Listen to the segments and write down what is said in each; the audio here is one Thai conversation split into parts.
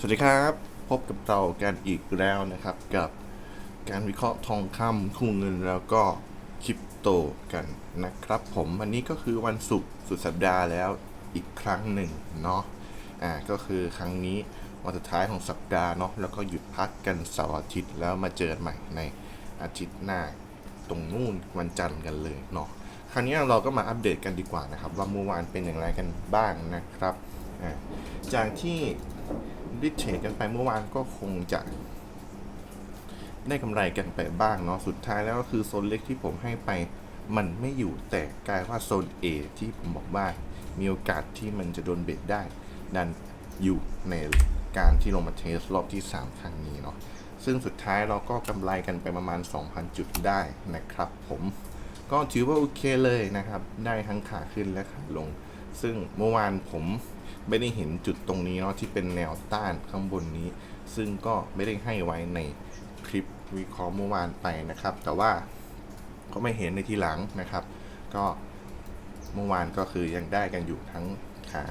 สวัสดีครับ พบกับเรากันอีกแล้วนะครับ กับการวิเคราะห์ทองคำคู่เงินแล้วก็คริปโตกันนะครับผมวันนี้ก็คือวันศุกร์สุดสัปดาห์แล้วอีกครั้งหนึ่งเนาะอ่าก็คือครั้งนี้วันสุดท้ายของสัปดาห์เนาะแล้วก็หยุดพักกันเสาร์อาทิตย์แล้วมาเจอกันใหม่ในอาทิตย์หน้าตรงนู่นวันจันทร์กันเลยเนาะคราวนี้เราก็มาอัปเดตกันดีกว่านะครับ ว่าเมื่อวานเป็นอย่างไรกันบ้างนะครับอ่าจากที่ ดิเทรดกันไปเมื่อวานก็คงจะได้กำไรกันไปบ้างเนาะ สุดท้ายแล้วก็คือโซนเล็กที่ผมให้ไปมันไม่อยู่แต่กลายว่าโซน A ที่ผมบอกว่า มีโอกาสที่มันจะโดนเบรกได้ ดันอยู่ในการที่ลงมาเทสรอบที่ 3 ครั้งนี้เนาะ ซึ่งสุดท้ายเราก็กำไรกันไปประมาณ 2,000 จุดได้นะครับผมก็ถือว่าโอเคเลยนะครับ ได้ทั้งขาขึ้นและขาลง ซึ่งเมื่อวานผม ไม่ได้เห็นจุดตรงนี้เนาะที่เป็นแนวต้านข้างบนนี้ ซึ่งก็ไม่ได้ให้ไว้ในคลิปวิเคราะห์เมื่อวานไปนะครับ แต่ว่าก็ไม่เห็นในทีหลังนะครับ ก็เมื่อวานก็คือยังได้กันอยู่ทั้งขา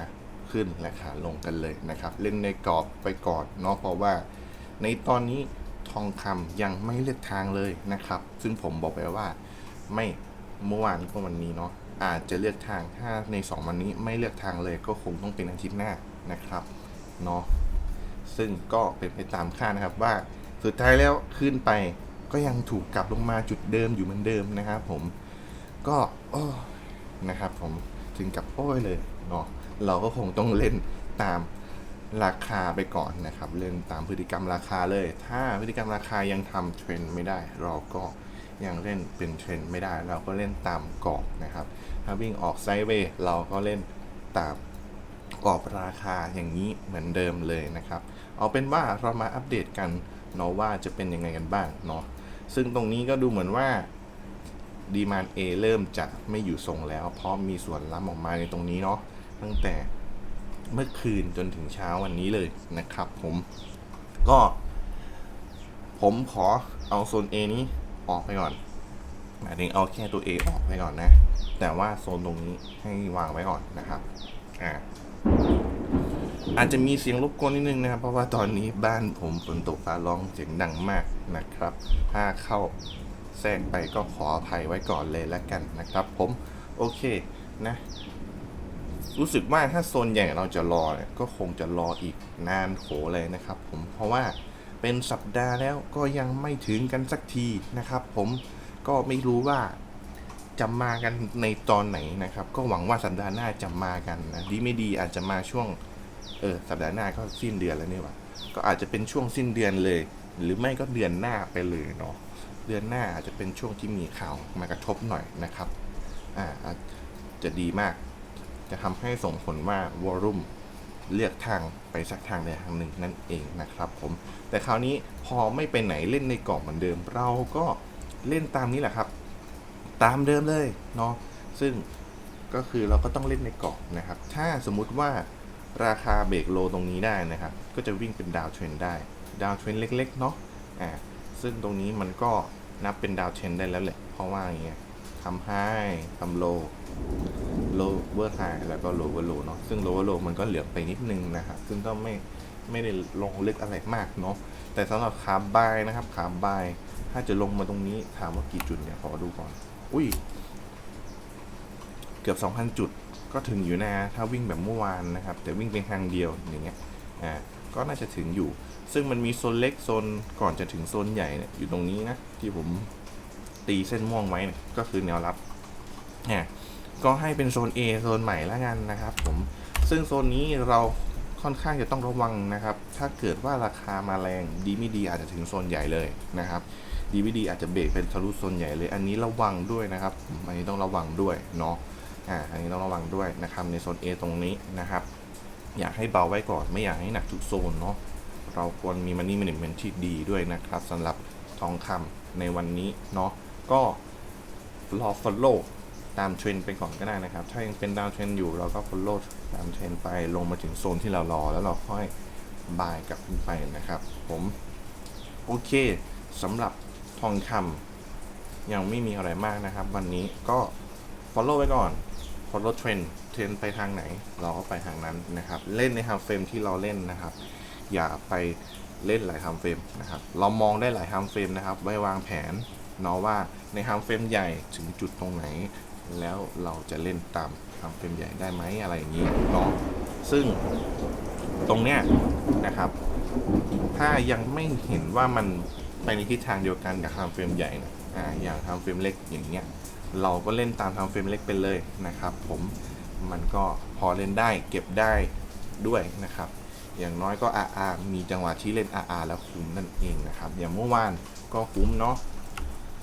ขึ้นและขาลงกันเลยนะครับ เล่นในกรอบไปก่อนเนาะเพราะว่า ในตอนนี้ทองคำยังไม่เลือกทางเลยนะครับ ซึ่งผมบอกไปว่าไม่เมื่อวานก็วันนี้เนาะ อาจจะเลือกทางถ้าใน 2 วันนี้ไม่เลือกทางเลยก็คงต้องเป็นอาทิตย์หน้านะครับเนาะซึ่งก็เป็นไปตามคาดนะครับว่าสุดท้ายแล้วขึ้นไปก็ยังถูกกลับลงมาจุดเดิมอยู่เหมือนเดิมนะครับผมก็โอ้นะครับผมถึงกับโอ้ยเลยเนาะเราก็คงต้องเล่นตามราคาไปก่อนนะครับ เล่นตามพฤติกรรมราคาเลย ถ้าพฤติกรรมราคายังทำเทรนด์ไม่ได้ เราก็ ยังเล่นเป็นเทรนด์ไม่ได้ เราก็เล่นตามกรอบนะครับ ถ้าวิ่งออกไซด์เวย์เราก็เล่นตามกรอบราคาอย่างนี้เหมือนเดิมเลยนะครับ เอาเป็นว่าเรามาอัปเดตกันเนาะว่าจะเป็นยังไงกันบ้างเนาะซึ่งตรงนี้ก็ดูเหมือนว่าดีมานเอเริ่มจะไม่อยู่ทรงแล้ว เพราะมีส่วนล้ำออกมาในตรงนี้เนาะตั้งแต่เมื่อคืนจนถึงเช้าวันนี้เลยนะครับผมก็ ผมขอเอาโซน A นี้ ออกไปก่อนหมายถึงเอาแค่ตัว A ออกไปก่อนนะ แต่ว่าโซนตรงนี้ให้วางไว้ก่อนนะครับอ่าอาจจะมีเสียงรบกวนนิดนึงนะครับ เพราะว่าตอนนี้บ้านผมฝนตกฟ้าร้องเสียงดังมากนะครับ ถ้าเข้าแทรกไปก็ขออภัยไว้ก่อนเลยแล้วกันนะครับ ผมโอเคนะ รู้สึกว่าถ้าโซนใหญ่เราจะรอเนี่ยก็คงจะรออีกนานโขเลยนะครับ ผมเพราะว่า เป็นสัปดาห์แล้วก็ยังไม่ถึงกันสักทีนะครับ ผมก็ไม่รู้ว่าจะมากันในตอนไหนนะครับ ก็หวังว่าสัปดาห์หน้าจะมากันนะดีไม่ดีอาจจะมาช่วงเออสัปดาห์หน้าก็สิ้นเดือนแล้วนี่ว่าก็อาจจะเป็นช่วงสิ้นเดือนเลย หรือไม่ก็เดือนหน้าไปเลยเนาะเดือนหน้าอาจจะเป็นช่วงที่มีข่าวมากระทบหน่อยนะครับอ่าจจะดีมาก จะทำให้ส่งผลว่าวอลุ่ม เลือกทางไปสักทางใดทางหนึ่งนั่นเองนะครับผม แต่คราวนี้พอไม่ไปไหนเล่นในกรอบเหมือนเดิม เราก็เล่นตามนี้แหละครับ ตามเดิมเลยเนาะซึ่งก็คือเราก็ต้องเล่นในกรอบนะครับ ถ้าสมมุติว่าราคาเบรกโลตรงนี้ได้นะครับ ก็จะวิ่งเป็นดาวเทรนได้ ดาวเทรนเล็กๆเนาะอ่าซึ่งตรงนี้มันก็นับเป็นดาวเทรนได้แล้วแหละ เพราะว่าอย่างเงี้ยทำไฮทำโล โลเวอร์ไฮแล้วก็โลเวอร์โลเนาะซึ่งโลเวอร์โลมันก็เหลือไปนิดนึงนะครับซึ่งก็ไม่ไม่ได้ลงลึกอะไรมากเนาะแต่สำหรับขาบายนะครับขาบาย ถ้าจะลงมาตรงนี้ถามว่ากี่จุดเนี่ยขอดูก่อน อุ้ย เกือบ 2,000 จุดก็ถึงอยู่นะถ้าวิ่งแบบเมื่อวานนะครับ แต่วิ่งเป็นทางเดียวอย่างเงี้ยอ่าก็น่าจะถึงอยู่ ซึ่งมันมีโซนเล็กโซนก่อนจะถึงโซนใหญ่เนี่ยอยู่ตรงนี้นะที่ผมตีเส้นม่วงไว้เนี่ยก็คือแนวรับเนี่ย ก็ให้เป็นโซน A โซนใหม่แล้วกันนะครับผมซึ่งโซนนี้เราค่อนข้างจะต้องระวังนะครับ ถ้าเกิดว่าราคามาแรงดีไม่ดีอาจจะถึงโซนใหญ่เลยนะครับดีไม่ดีอาจจะเบรกเป็นทะลุโซนใหญ่เลย อันนี้ระวังด้วยนะครับอันนี้ต้องระวังด้วยเนาะอ่าอันนี้ต้องระวังด้วยนะครับในโซน A ตรงนี้นะครับ อยากให้เบาไว้ก่อนไม่อยากให้หนักทุกโซนเนาะเราควรมีมันนี่มันเมนที่ดีด้วยนะครับสำหรับทองคำในวันนี้เนาะก็รอ follow ตามเทรนด์ไปก่อนก็ได้นะครับ ถ้ายังเป็นดาวเทรนอยู่เราก็ follow ตามเทรนไปลงมาถึงโซนที่เรารอ แล้วเราค่อยบายกลับขึ้นไปนะครับ ผมโอเคสำหรับทองคำยังไม่มีอะไรมากนะครับ วันนี้ก็ follow ไว้ก่อน follow trend เทรนไปทางไหน เราก็ไปทางนั้นนะครับ เล่นใน half frame ที่เราเล่นนะครับ อย่าไปเล่นหลายทม์เฟรมนะครับ เรามองได้หลายทม์เฟรมนะครับ ไว้วางแผนเนาะว่าในทม์เฟรมใหญ่ถึงจุดตรงไหน แล้วเราจะเล่นตามไทม์เฟรมใหญ่ได้ไหมอะไรอย่างนี้เนาะซึ่งตรงเนี้ยนะครับ ถ้ายังไม่เห็นว่ามันไปในทิศทางเดียวกันกับทม์เฟรมใหญ่นะอ่าอย่างทม์เฟรมเล็กอย่างเงี้ยเราก็เล่นตามทม์เฟรมเล็กไปเลยนะครับ ผมมันก็พอเล่นได้เก็บได้ด้วยนะครับ อย่างน้อยก็ RR มีจังหวะที่เล่น RR แล้วคุ้มนั่นเองนะครับ อย่างเมื่อวานก็คุ้มเนาะ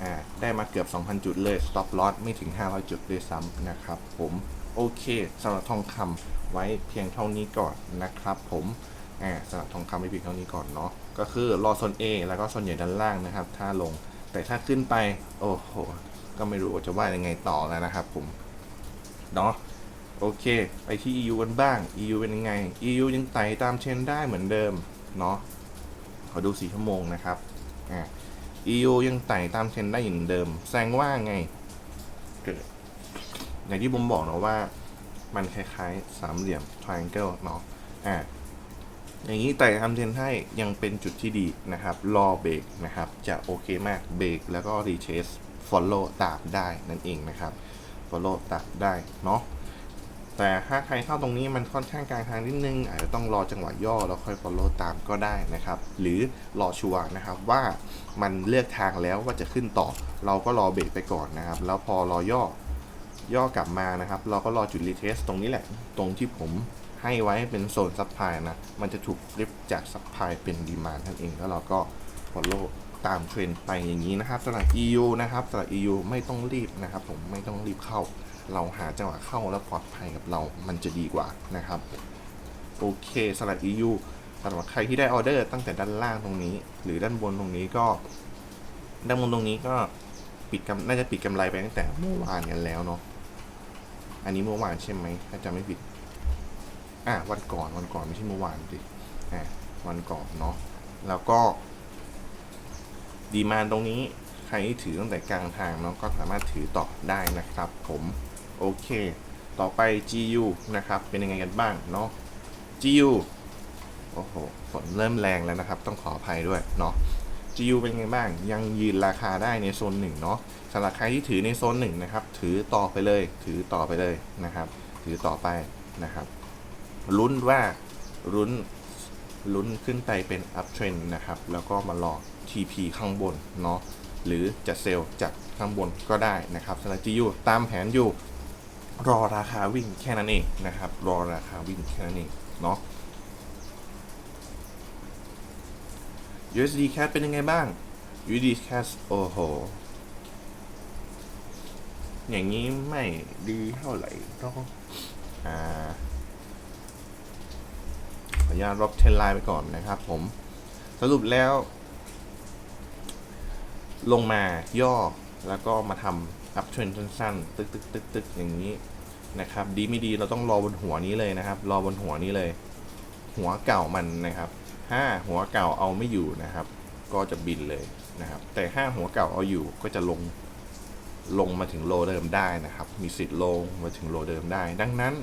อ่าได้มาเกือบ 2,000 จุดเลย stop loss ไม่ถึง 500 จุดด้วยซ้ำนะครับผมโอเคสำหรับทองคำไว้เพียงเท่านี้ก่อนนะครับผมอ่าสำหรับทองคำไว้เพียงเท่านี้ก่อนเนาะก็คือรอโซน A แล้วก็โซนใหญ่ด้านล่างนะครับ ถ้าลงแต่ถ้าขึ้นไป โอ้โห ก็ไม่รู้จะว่ายังไงต่อแล้วนะครับผมเนาะโอเค ไปที่ EU กันบ้าง EU เป็นยังไง EU ยังไต่ตามเทรนได้เหมือนเดิม เนาะขอดู4ชั่วโมงนะครับ อ่า EU ยังไต่ตามเทรนได้อย่างเดิม แสดงว่าไงเกิดอย่างที่ผมบอกเนาะว่า มันคล้ายๆ สามเหลี่ยม triangle เนาะอ่าอย่างนี้แต่ทำเทรนให้ยังเป็นจุดที่ดีนะครับ รอเบรกนะครับ จะโอเคมากเบรกแล้วก็รีเชส follow ตามได้นั่นเองนะครับ follow ตามได้เนาะ แต่ถ้าใครเข้าตรงนี้มันค่อนข้างกลางทางนิดนึง อาจจะต้องรอจังหวะย่อแล้วค่อย follow ตามก็ได้นะครับ หรือรอชัวร์นะครับว่ามันเลือกทางแล้วว่าจะขึ้นต่อ เราก็รอเบรกไปก่อนนะครับ แล้วพอรอย่อย่อกลับมานะครับ เราก็รอจุดรีเทสตรงนี้แหละ ตรงที่ผมให้ไว้เป็นโซนซับพลายนะ มันจะถูกฟลิปจากซับพลายเป็นดีมานนั่นเอง แล้วเราก็ follow ตามเทรนไปอย่างนี้นะครับสำหรับ EU นะครับสำหรับ EU ไม่ต้องรีบนะครับ ผมไม่ต้องรีบเข้า เราหาจังหวะเข้าแล้วปลอดภัยกับเรามันจะดีกว่านะครับ โอเคสำหรับ EU สำหรับใครที่ได้ออเดอร์ตั้งแต่ด้านล่างตรงนี้ หรือด้านบนตรงนี้ก็ ด้านบนตรงนี้ก็ปิดกำน่าจะปิดกำไรไปตั้งแต่เมื่อวานกันแล้วเนาะอันนี้เมื่อวานใช่ไหมถ้าจำไม่ผิดอะวันก่อนวันก่อนไม่ใช่เมื่อวานสิอะวันก่อนเนาะแล้วก็ดีมานตรงนี้ใครที่ถือตั้งแต่กลางทางเนาะก็สามารถถือต่อได้นะครับผม โอเค ต่อไป GU นะครับ เป็นยังไงกันบ้างเนาะ GU โอ้โห ฝนเริ่มแรงแล้วนะครับ ต้องขออภัยด้วยเนาะ GU เป็นยังไงบ้าง ยังยืนราคาได้ในโซนหนึ่งเนาะสำหรับใครที่ถือในโซนหนึ่งนะครับ ถือต่อไปเลย ถือต่อไปเลยนะครับ ถือต่อไปนะครับลุ้นว่าลุ้นลุ้นขึ้นไปเป็น up trend นะครับ แล้วก็มารอ TP ข้างบนเนาะหรือจะเซลล์จากข้างบนก็ได้นะครับสำหรับ GU ตามแผนอยู่ รอราคาวิ่งแค่นั้นเองนะครับ รอราคาวิ่งแค่นั้นเองเนาะ USD Cash เป็นยังไงบ้าง USD Cash โอ้โห อย่างนี้ไม่ดีเท่าไหร่ต้องอ่าขออนุญาตลบเทรนไลน์ไปก่อนนะครับผม สรุปแล้ว ลงมาย่อแล้วก็มาทำ อัพเทรนสั้นๆ ตึกตึกตึกตึกอย่างนี้นะครับ ดีไม่ดีเราต้องรอบนหัวนี้เลยนะครับ รอบนหัวนี้เลย หัวเก่ามันนะครับถ้าหัวเก่าเอาไม่อยู่นะครับ ก็จะบินเลยนะครับ แต่ถ้าหัวเก่าเอาอยู่ก็จะลงลงมาถึงโลเดิมได้นะครับ มีสิทธิ์ลงมาถึงโลเดิมได้ ดังนั้น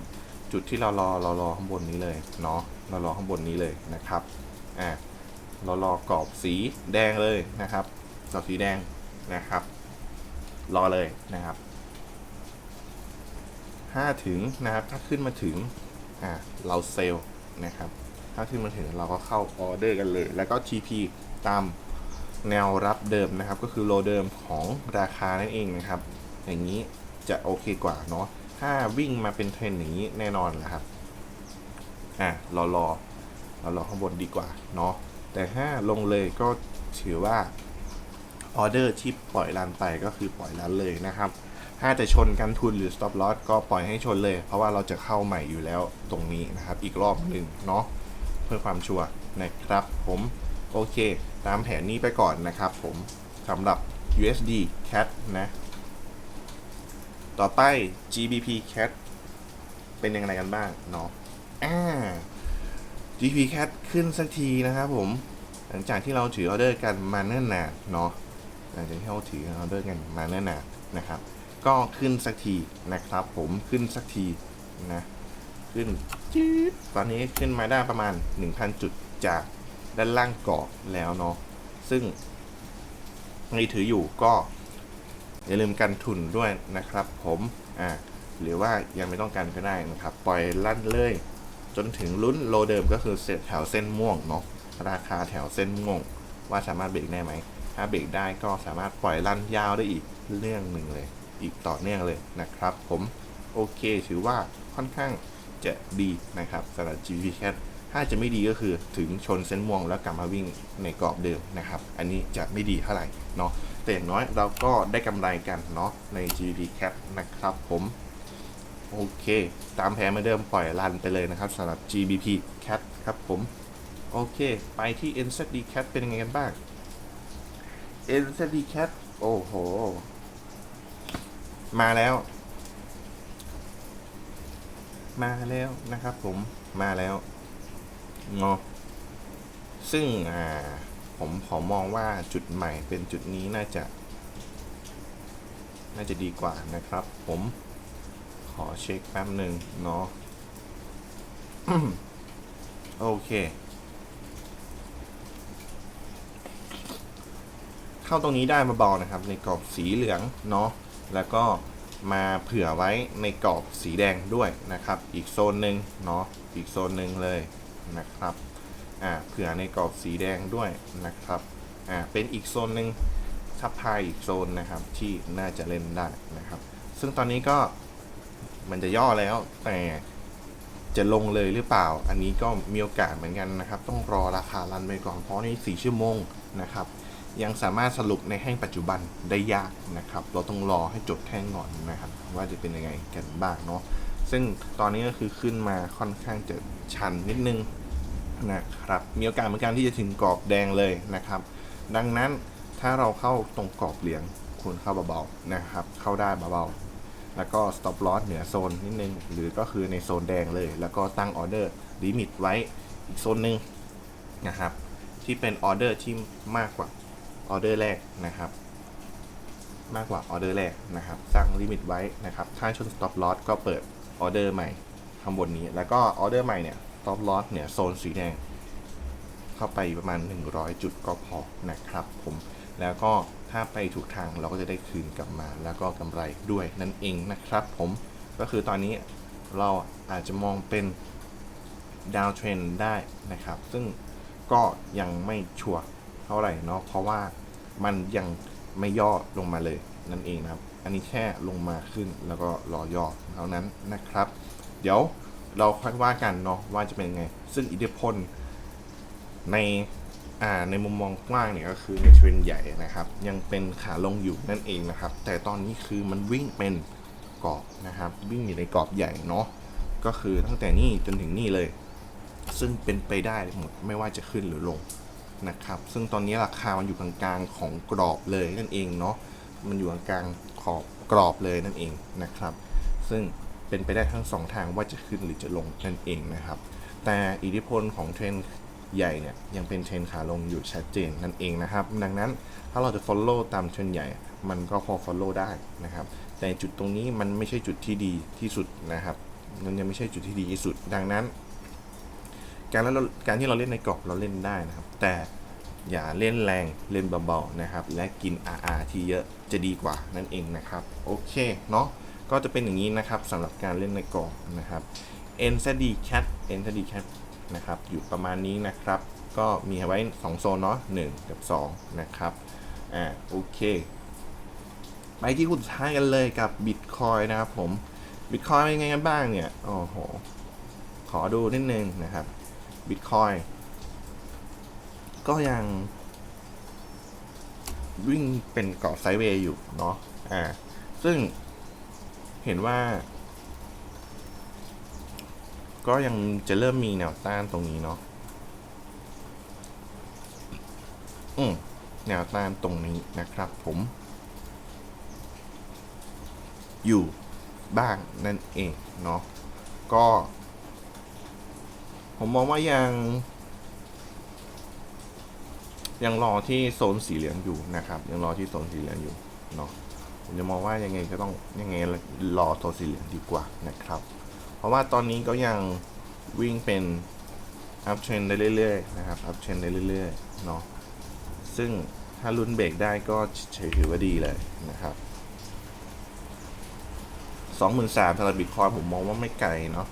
จุดที่เรารอเรารอข้างบนนี้เลยเนาะเรารอข้างบนนี้เลยนะครับอ่าเรารอกรอบสีแดงเลยนะครับกรอบสีแดงนะครับ รอเลยนะครับถ้าถึงนะครับ ถ้าขึ้นมาถึงอ่าเราเซลนะครับ ถ้าขึ้นมาถึงเราก็เข้าออเดอร์กันเลย แล้วก็ TP ตามแนวรับเดิมนะครับ ก็คือโลเดิมของราคานั่นเองนะครับ อย่างนี้จะโอเคกว่าเนาะถ้าวิ่งมาเป็นเทรนอย่างนี้แน่นอนนะครับอะรอรอเรารอข้างบนดีกว่าเนาะแต่ถ้าลงเลยก็ถือว่า ออเดอร์ที่ปล่อยรันไปก็คือปล่อยรันเลยนะครับ ถ้าจะชนกันทุนหรือ stop loss ก็ปล่อยให้ชนเลย เพราะว่าเราจะเข้าใหม่อยู่แล้วตรงนี้นะครับ อีกรอบหนึ่งเนาะเพื่อความชัวร์นะครับผมโอเค ตามแผนนี้ไปก่อนนะครับผมสำหรับ USD CAD นะ ต่อไป GBP CAD เป็นยังไงกันบ้างเนาะอ่า GBP CAD ขึ้นสักทีนะครับผม หลังจากที่เราถือออเดอร์กันมาเนิ่นนานเนาะ หลังจากที่เราถือเออเดอร์กันมาเนิ่นนานนะครับ ก็ขึ้นสักทีนะครับผมขึ้นสักทีนะขึ้นจี๊ดตอนนี้ขึ้นมาได้ประมาณ 1,000 จุดจากด้านล่างเกาะแล้วเนาะซึ่งในถืออยู่ก็อย่าลืมกันทุนด้วยนะครับผมอ่าหรือว่ายังไม่ต้องการก็ได้นะครับ ปล่อยลั่นเลย จนถึงลุ้นโลเดิมก็คือเสร็จแถวเส้นม่วงเนาะราคาแถวเส้นม่วง ว่าสามารถเบรกได้ไหม ถ้าเบรกได้ก็สามารถปล่อยลั่นยาวได้อีกเรื่องหนึ่งเลย อีกต่อเนื่องเลยนะครับ ผมโอเคถือว่าค่อนข้างจะดีนะครับสำหรับ GP Cat ถ้าจะไม่ดีก็คือถึงชนเส้นม่วงแล้วกลับมาวิ่งในกรอบเดิมนะครับ อันนี้จะไม่ดีเท่าไหร่เนาะแต่อย่างน้อยเราก็ได้กำไรกันเนาะใน GP Cat นะครับผมโอเค ตามแผนเหมาเดิมปล่อยรันไปเลยนะครับสำหรับ GBP Cat ครับผม โอเค ไปที่ NZD Cat เป็นยังไงกันบ้าง NZD Cat โอ้โห มาแล้ว มาแล้วนะครับผมมาแล้วเนาะซึ่งอ่าผมขอมองว่าจุดใหม่เป็นจุดนี้น่าจะ น่าจะดีกว่านะครับ ผมขอเช็คแป๊บหนึ่งเนาะโอเค เข้าตรงนี้ได้มาเบานะครับ ในกรอบสีเหลืองเนาะแล้วก็มาเผื่อไว้ในกรอบสีแดงด้วยนะครับ อีกโซนหนึ่งเนาะอีกโซนหนึ่งเลยนะครับอ่าเผื่อในกรอบสีแดงด้วยนะครับอ่าเป็นอีกโซนหนึ่งทับพายอีกโซนนะครับที่น่าจะเล่นได้นะครับ ซึ่งตอนนี้ก็มันจะย่อแล้วแต่จะลงเลยหรือเปล่า อันนี้ก็มีโอกาสเหมือนกันนะครับ ต้องรอราคารันไปก่อนเพราะนี่สี่ชั่วโมงนะครับ ยังสามารถสรุปในแห้งปัจจุบันได้ยากนะครับ เราต้องรอให้จบแท่งก่อนนะครับ ว่าจะเป็นยังไงกันบ้างเนาะซึ่งตอนนี้ก็คือขึ้นมาค่อนข้างจะชันนิดนึงนะครับ มีโอกาสเหมือนกันที่จะถึงกรอบแดงเลยนะครับ ดังนั้นถ้าเราเข้าตรงกรอบเหลืองควรเข้าเบาๆนะครับ เข้าได้เบาๆแล้วก็ stop loss เหนือโซนนิดนึง หรือก็คือในโซนแดงเลย แล้วก็ตั้งออเดอร์ลิมิตไว้อีกโซนหนึ่งนะครับ ที่เป็นออเดอร์ที่มากกว่า ออเดอร์แรกนะครับ มากกว่าออเดอร์แรกนะครับสร้างลิมิตไว้นะครับ ถ้าชน stop loss ก็เปิดออเดอร์ใหม่ข้างบนนี้ แล้วก็ออเดอร์ใหม่เนี่ย stop loss เนี่ยโซนสีแดง เข้าไปประมาณ 100 จุดก็พอนะครับผมแล้วก็ถ้าไปถูกทางเราก็จะได้คืนกลับมา แล้วก็กำไรด้วยนั่นเองนะครับผมก็คือตอนนี้เราอาจจะมองเป็นดาวเทรนได้นะครับ ซึ่งก็ยังไม่ชัวร์ เท่าไหร่เนาะเพราะว่ามันยังไม่ย่อลงมาเลยนั่นเองนะครับ อันนี้แค่ลงมาขึ้นแล้วก็รอย่อเท่านั้นนะครับ เดี๋ยวเราค่อยว่ากันเนาะว่าจะเป็นไง ซึ่งอิทธิพลในอ่าในมุมมองกว้างเนี่ยก็คือในเทรนใหญ่นะครับ ยังเป็นขาลงอยู่นั่นเองนะครับ แต่ตอนนี้คือมันวิ่งเป็นกรอบนะครับ วิ่งอยู่ในกรอบใหญ่เนาะก็คือตั้งแต่นี่จนถึงนี่เลย ซึ่งเป็นไปได้หมดไม่ว่าจะขึ้นหรือลง นะครับ ซึ่งตอนนี้ราคามันอยู่กลางๆของกรอบเลยนั่นเองเนาะ มันอยู่กลางๆขอบกรอบเลยนั่นเองนะครับ ซึ่งเป็นไปได้ทั้งสองทางว่าจะขึ้นหรือจะลงนั่นเองนะครับ แต่อิทธิพลของเทรนใหญ่เนี่ยยังเป็นเทรนขาลงอยู่ชัดเจนนั่นเองนะครับ ดังนั้นถ้าเราจะ follow ตามเทรนใหญ่ มันก็พอ follow ได้นะครับ แต่จุดตรงนี้มันไม่ใช่จุดที่ดีที่สุดนะครับ มันยังไม่ใช่จุดที่ดีที่สุด ดังนั้น การเราการที่เราเล่นในกรอบเราเล่นได้นะครับ แต่อย่าเล่นแรงเล่นเบาๆนะครับ และกิน RR ที่เยอะจะดีกว่านั่นเองนะครับ โอเคเนาะก็จะเป็นอย่างนี้นะครับสำหรับการเล่นในกรอบนะครับ NZD Cat NZD Cat นะครับอยู่ประมาณนี้นะครับ ก็มีไว้ 2 โซนเนาะ1กับ 2 นะครับอ่าโอเค ไปที่คุณสุดท้ายกันเลยกับ Bitcoin นะครับผม Bitcoin เป็นยังไงกันบ้างเนี่ย โอ้โห ขอดูนิดนึงนะครับ Bitcoin ก็ยังวิ่งเป็นเกาะไซด์เวย์อยู่เนาะ อ่า ซึ่งเห็นว่า ก็ยังจะเริ่มมีแนวต้านตรงนี้เนาะ อืม แนวต้านตรงนี้นะครับผม อยู่บ้างนั่นเองเนาะ ก็ ผมมองว่ายัง ยังรอที่โซนสีเหลืองอยู่นะครับ ยังรอที่โซนสีเหลืองอยู่เนาะผมจะมองว่ายังไงก็ต้องยังไงรอโซนสีเหลืองดีกว่านะครับ เพราะว่าตอนนี้ก็ยังวิ่งเป็น up trend ได้เรื่อยๆนะครับ up trend ได้เรื่อยๆเนาะซึ่งถ้าลุ้นเบรกได้ก็ถือว่าดีเลยนะครับสองหมื่นสามสำหรับบิตคอยผมมองว่าไม่ไกลเนาะ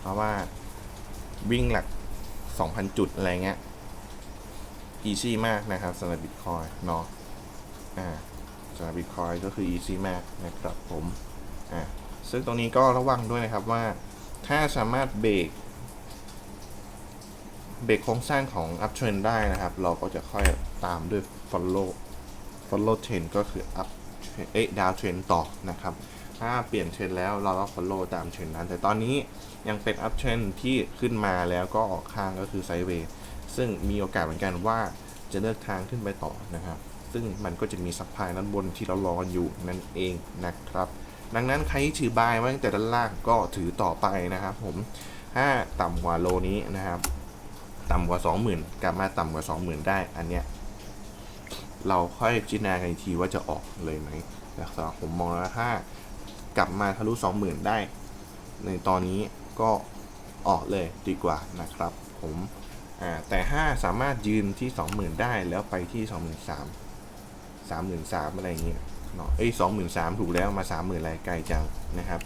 เพราะว่า วิ่งหลักสองพันจุดอะไรเงี้ย easy มากนะครับสำหรับบิตคอยเนาะอ่าสำหรับบิตคอยก็คือ easy มากนะครับผมอ่าซึ่งตรงนี้ก็ระวังด้วยนะครับว่าถ้าสามารถเบรกเบรกโครงสร้างของ up trend ได้นะครับ เราก็จะค่อยตามด้วย follow follow trend ก็คือ up เอ๊ะ down trend ต่อนะครับ ถ้าเปลี่ยนเทรนแล้วเราก็ follow ตามเทรนนั้น แต่ตอนนี้ยังเป็น up trend ที่ขึ้นมาแล้วก็ออกข้างก็คือ sideways ซึ่งมีโอกาสเหมือนกันว่าจะเลือกทางขึ้นไปต่อนะครับ ซึ่งมันก็จะมีซัพพลายด้านบนที่เรารออยู่นั่นเองนะครับ ดังนั้นใครที่ถือบายไว้ตั้งแต่ด้านล่างก็ถือต่อไปนะครับผมถ้าต่ำกว่าโลนี้นะครับ ต่ำกว่า 20,000 กลับมาต่ำกว่า 20,000 ได้อันเนี้ยเราค่อยพิจารณากันอีกทีว่าจะออกเลยไหมแต่สำหรับผมมองแล้วถ้า กลับมาทะลุ 20,000 ได้ ในตอนนี้ก็ออกเลยดีกว่านะครับ ผมแต่ถ้าสามารถยืนที่ 20,000 ได้แล้วไปที่ 23,000 33,000 อะไรเงี้ยเนาะเอ้ย23,000 ถูกแล้วมา 30,000อะไรไกลจังนะครับ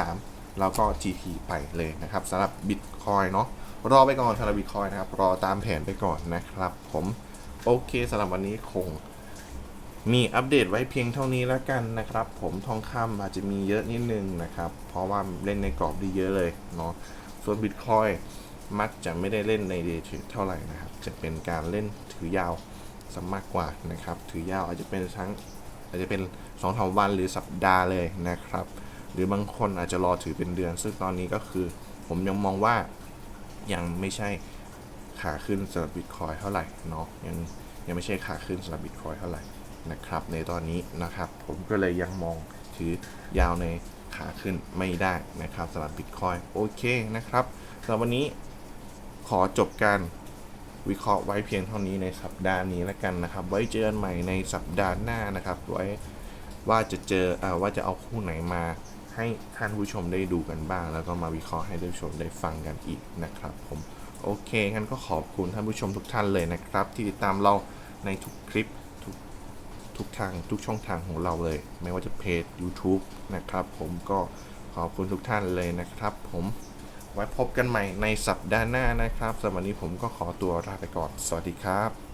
23,000เราก็ GT ไปเลยนะครับสำหรับ Bitcoin เนาะรอไปก่อนสำหรับ Bitcoin นะครับ รอตามแผนไปก่อนนะครับ ผมโอเคสำหรับวันนี้คง มีอัปเดตไว้เพียงเท่านี้แล้วกันนะครับ ผมทองคำอาจจะมีเยอะนิดนึงนะครับ เพราะว่าเล่นในกรอบดีเยอะเลยเนาะส่วน Bitcoin มักจะไม่ได้เล่นใน day trade เท่าไหร่นะครับ จะเป็นการเล่นถือยาวซะมากกว่านะครับ ถือยาวอาจจะเป็นทั้งอาจจะเป็น2องสามวันหรือสัปดาห์เลยนะครับ หรือบางคนอาจจะรอถือเป็นเดือน ซึ่งตอนนี้ก็คือ ผมยังมองว่ายังไม่ใช่ขาขึ้นสำหรับบิตคอยเท่าไหร่เนาะยังยังไม่ใช่ขาขึ้นสำหรับบิตคอยเท่าไหร่ นะครับ ในตอนนี้นะครับ ผมก็เลยยังมองถือยาวในขาขึ้นไม่ได้นะครับสำหรับบิตคอยโอเคนะครับสำหรับวันนี้ขอจบการวิเคราะห์ไว้เพียงเท่านี้ในสัปดาห์นี้แล้วกันนะครับ ไว้เจอกันใหม่ในสัปดาห์หน้านะครับไว้ว่าจะเจออว่าจะเอาคู่ไหนมาให้ท่านผู้ชมได้ดูกันบ้าง แล้วก็มาวิเคราะห์ให้ท่านผู้ชมได้ฟังกันอีกนะครับ ผมโอเคงั้นก็ขอบคุณท่านผู้ชมทุกท่านเลยนะครับ ที่ติดตามเราในทุกคลิป ทุกทางทุกช่องทางของเราเลย ไม่ว่าจะเพจ YouTube นะครับ ผมก็ขอบคุณทุกท่านเลยนะครับ ผมไว้พบกันใหม่ในสัปดาห์หน้านะครับสำหรับวันนี้ผมก็ขอตัวลาไปก่อน สวัสดีครับ